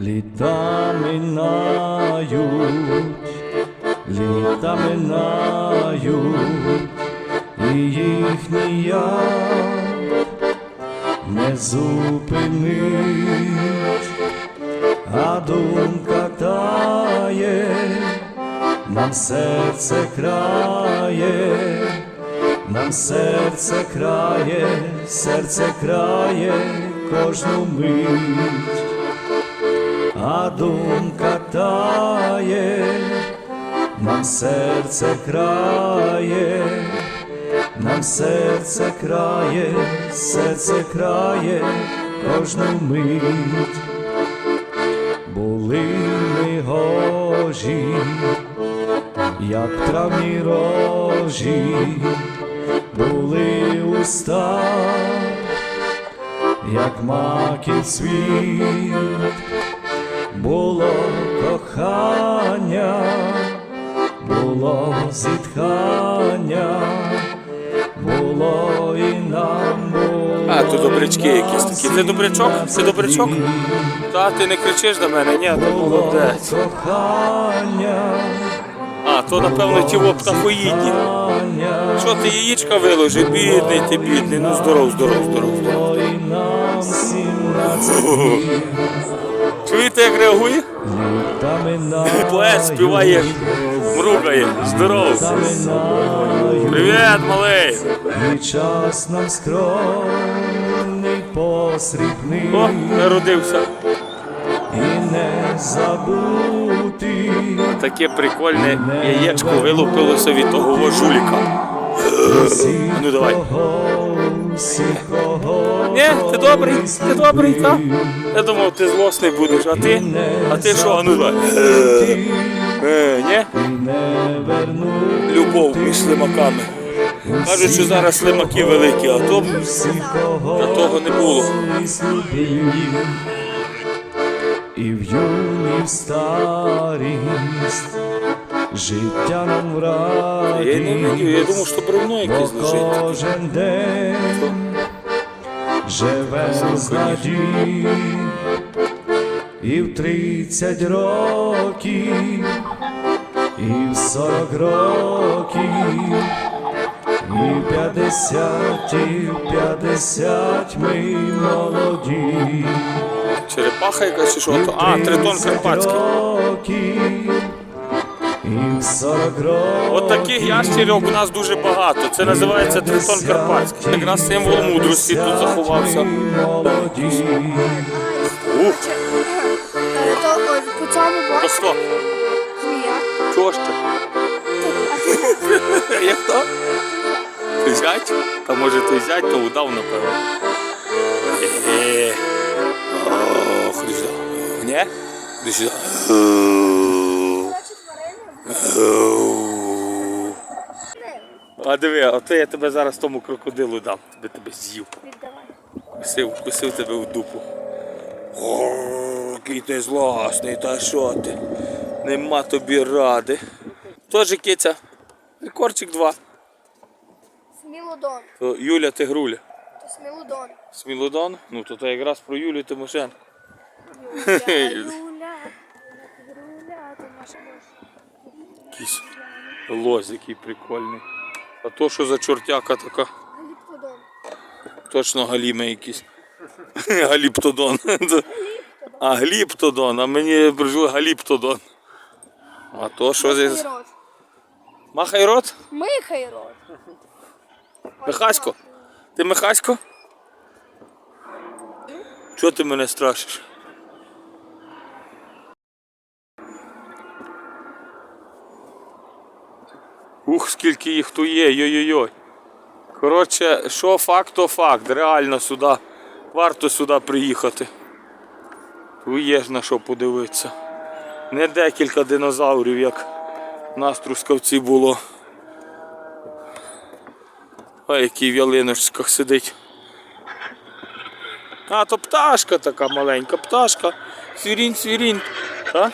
Літа минають, літа минають, і їх ніяк не зупинить, а думка тає, нам серце крає, нам серце крає, серце крає кожну мить а думка тає, нам серце крає, нам серце крає, серце крає кожну мить. Були ми гожі, як травні рожі, були уста, як маків світ було кохання, було зітхання, було і нам було. А, то добрячки якісь такі. Ти добрячок? Ти добрячок? Та ти не кричиш до мене, ні, Було молодець. кохання, А, то напевно ті птахоїдні. Що ти яєчка виложив? Бідний ти бідний. Ну здоров, здоров, здоров, здоров. Чуєте, як реагує? Поет співає, мругає. Здоров. Привіт, малий. І час нам скромний посрібний О, народився. і не забути Таке прикольне яєчко вилупилося від того жуліка. Ну, давай. кого Ні, ти добрий, ти добрий, так? Я думав, ти злосний будеш, а ти? А ти що, а ну давай. Е, ні? Любов між слимаками. Кажуть, що зараз слимаки великі, а то а того не було. І в юні в старість життя нам в радість. Я не видів, я думав, що бревно якесь лежить. кожен день живе з надій, і в тридцять років, і в сорок років, і в п'ятдесят, і в п'ятдесят ми молоді. Черепаха якась чи що? то? А, тритон карпатський. От таких ящерів у нас дуже багато. Це називається тритон карпатський. Якраз символ мудрості тут заховався. Ух, То що? Чого? Ти Як то? Ти зять? Та може ти зять, то удав, напевно. Е-е. О. Ні? Ходи сюди. А диви, а то я тебе зараз тому крокодилу дам, тебе тебе з'їв. віддавай. Кусив, тебе в дупу. О, який ти злосний, та що ти? Нема тобі ради. Тож киця. Рекордчик 2. Смілодон. То Юля Тигруля. То смілодон. Смілодон? Ну то, то якраз про Юлю Тимошенко. Юля, Юля, Юля, ти наша лось який прикольний. А то що за чортяка така? Галіптодон. Точно галіми якісь. Галіптодон. А гліптодон, а мені прийшло галіптодон. А то що за. Махай рот? Михай рот. Михасько? Ти Михасько? Чого ти мене страшиш? Ух, скільки їх тут є, йой-йой-йой. Коротше, що факт, то факт. Реально сюди. Варто сюди приїхати. Тут є ж на що подивитися. Не декілька динозаврів, як в нас Трускавці було. А який в ялиночках сидить. А, то пташка така маленька, пташка. Свірінь, свірінь. А?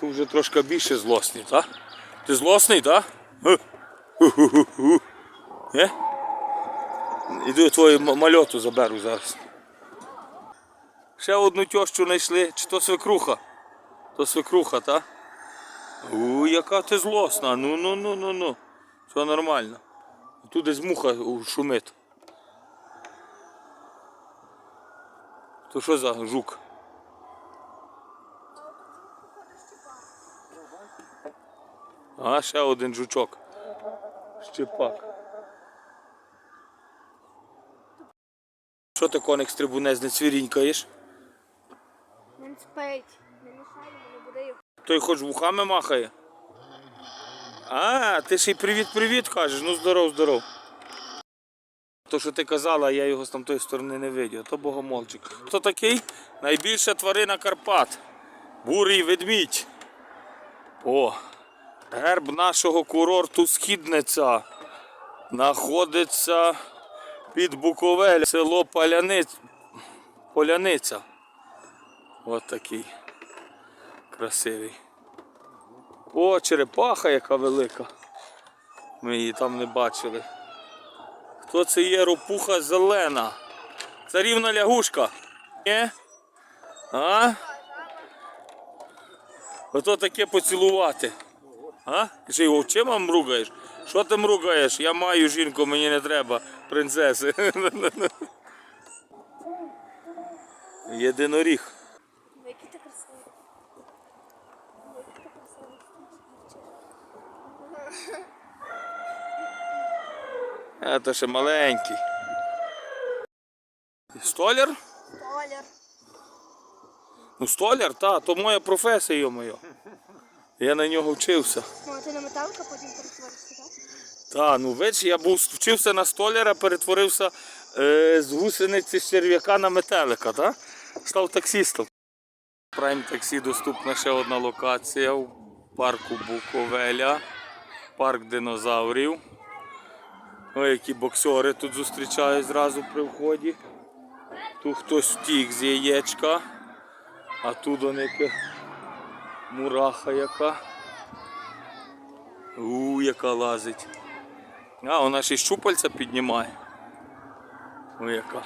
Тут вже трошки більше злосний, так? Ти злосний, так? Е? Іду твою мальоту заберу зараз. Ще одну тещу знайшли. Чи то свекруха? То свекруха, та? У, яка ти злосна. Ну ну ну ну ну. Все нормально. Тут десь муха шумить. То що за жук? А, ще один жучок. Щепак. Що ти коник стрибунець не цвірінькаєш? Він спить. Не йому, не буде його. Той хоч вухами махає. А, ти ще й привіт-привіт кажеш. Ну здоров, здоров. То, що ти казала, я його з тамтої сторони не видів. То богомолчик. Хто такий? Найбільша тварина Карпат. Бурий ведмідь. О, герб нашого курорту Східниця. Находиться під Буковель, село Поляниць. Поляниця. От такий красивий. О, черепаха яка велика. Ми її там не бачили. Хто це є ропуха зелена? Царівна лягушка. Ні? А? Ото таке поцілувати. А? Ти ще й очима мругаєш? Що ти мругаєш? Я маю жінку, мені не треба, принцеси. Єдиноріг. Який ти красивий. Який ти красивий. А то ще маленький. Столяр? Столяр. Ну столяр, та, то моя професія, йо-моє. Я на нього вчився. Ну, а ти на металика потім перетворишся, так? Та, ну видиш, я був вчився на столяра, перетворився е, з гусениці з черв'яка на метелика, та? Став таксістом. Прайм таксі доступна ще одна локація в парку Буковеля, парк динозаврів. Ой, які боксери тут зустрічають зразу при вході. Тут хтось втік з яєчка, а тут он яке мураха яка. У, яка лазить. А, вона ще щупальця піднімає. Ой, яка.